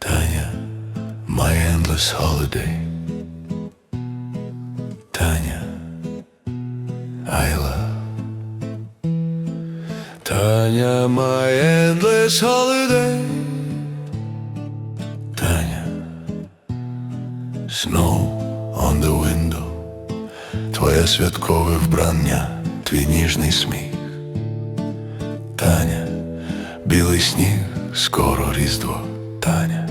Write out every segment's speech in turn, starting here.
Tanya, my endless holiday. Tanya, I love. Tanya, my endless holiday. Tanya, snow on the window. Твоє святкове вбрання, твій ніжний сміх. Таня, білий сніг, скоро різдво, Таня,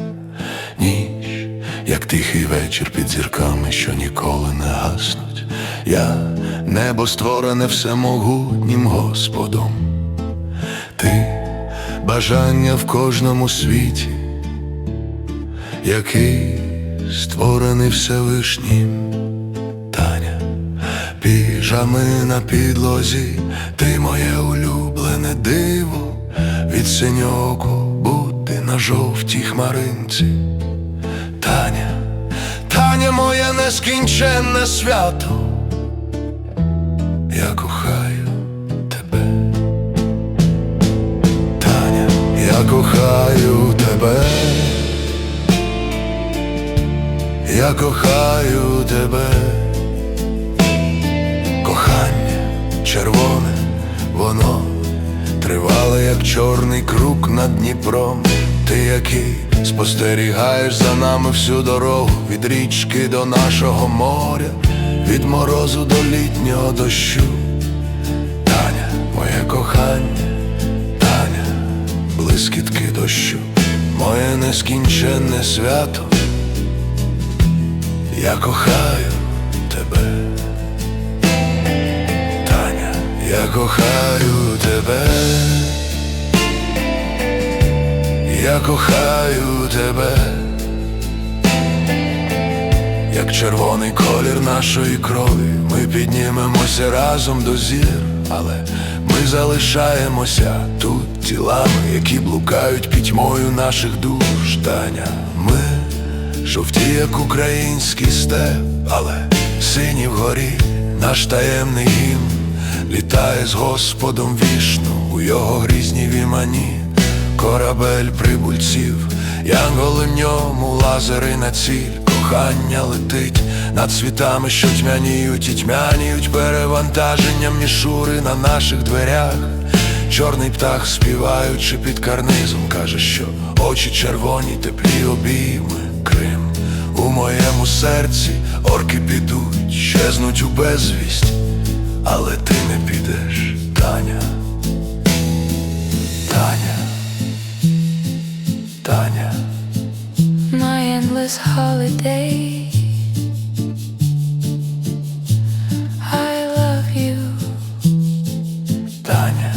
ніч, як тихий вечір під зірками, що ніколи не гаснуть. Я небо створене всемогутнім Господом. Ти бажання в кожному світі, який створений Всевишнім. Таня, на підлозі, ти моє улюблене диво, від синьоку бути на жовтій хмаринці. Таня, Таня, моє нескінченне свято. Я кохаю тебе. Таня, я кохаю тебе. Я кохаю тебе. Червоне, воно тривале, як чорний круг над Дніпром. Ти який спостерігаєш за нами всю дорогу від річки до нашого моря, від морозу до літнього дощу. Таня, моє кохання, Таня, блискітки дощу, моє нескінченне свято. Я кохаю тебе. Я кохаю тебе. Я кохаю тебе, як червоний колір нашої крові, ми піднімемося разом до зір, але ми залишаємося тут тілами, які блукають пітьмою наших душ, Таня, ми жовті, як український степ, але сині вгорі наш таємний гімн літає з Господом вішну у його грізній вімані, корабель прибульців, янголи в ньому, лазери на ціль, кохання летить над світами, що тьмяніють і тьмяніють перевантаженням мішури на наших дверях. Чорний птах, співаючи під карнизом, каже, що очі червоні, теплі обійми, Крим. У моєму серці орки підуть, щезнуть у безвість, але ти не підеш, Таня. Таня. Таня. my endless holiday. I love you, Таня.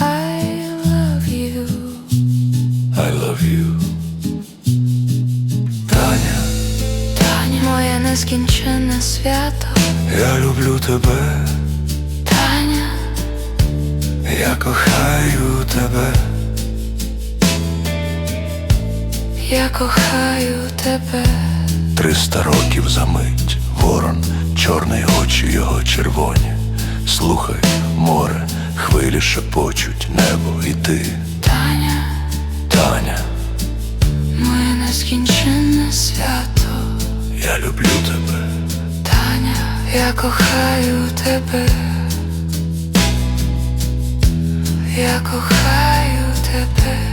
I love you, I love you. Таня. Таня, моє нескінченне свято, Я люблю тебе, Таня, я кохаю тебе. я кохаю тебе, Триста років за мить, ворон, чорні очі його червоні. Слухай, море, хвилі шепочуть, небо і ти, Таня, Таня, моє нескінченне свято, я люблю тебе, я кохаю тебе, я кохаю тебе. вічно